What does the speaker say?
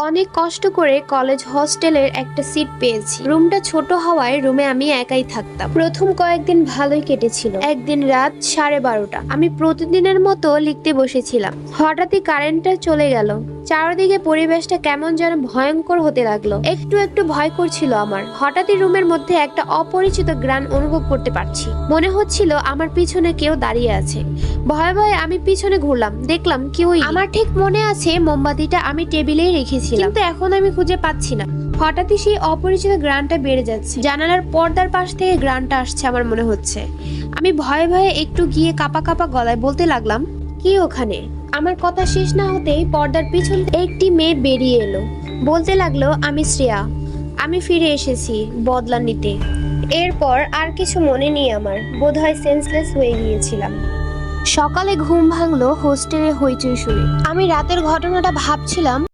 অনেক কষ্ট করে কলেজ হস্টেলের একটা সিট পেয়েছি। রুমটা ছোট হওয়ায় রুমে আমি একাই থাকতাম। প্রথম কয়েকদিন ভালোই কেটেছিল। একদিন রাত সাড়ে বারোটা। আমি প্রতিদিনের মতো লিখতে বসেছিলাম। হঠাৎই কারেন্টটা চলে গেল। চারদিকে পরিবেশটা কেমন যেন ভয়ঙ্কর হতে লাগল। একটু একটু ভয় করছিল আমার। হঠাৎই রুমের মধ্যে একটা অপরিচিত গ্রান অনুভব করতে পারছি। মনে হচ্ছিল আমার পিছনে কেউ দাঁড়িয়ে আছে। ভয়ে ভয়ে আমি পিছনে ঘুরলাম। দেখলাম কেউই আমার ঠিক মনে আছে মোমবাতিটা আমি টেবিলেই রেখেছিলাম কিন্তু এখন আমি খুঁজে পাচ্ছি না। হঠাৎই সেই অপরিচিত গ্রানটা বেড়ে যাচ্ছে। জানালার পর্দার পাশ থেকে গ্রানটা আসছে আমার মনে হচ্ছে। আমি ভয়ে ভয়ে একটু গিয়ে কাপা কাপা গলায় বলতে লাগলাম, কি ওখানে? আমার কথা শেষ না হতেই পর্দার পিছন একটি মেয়ে বেরিয়ে এলো। বলতে লাগল, আমি শ্রেয়া। আমি ফিরে এসেছি বদলা নিতে। এরপর আর কিছু মনে নেই আমার। বোধহয় সেন্সলেস হয়ে গিয়েছিলাম। সকালে ঘুম ভাঙলো হোস্টেলে হইচই শুনে। আমি রাতের ঘটনাটা ভাবছিলাম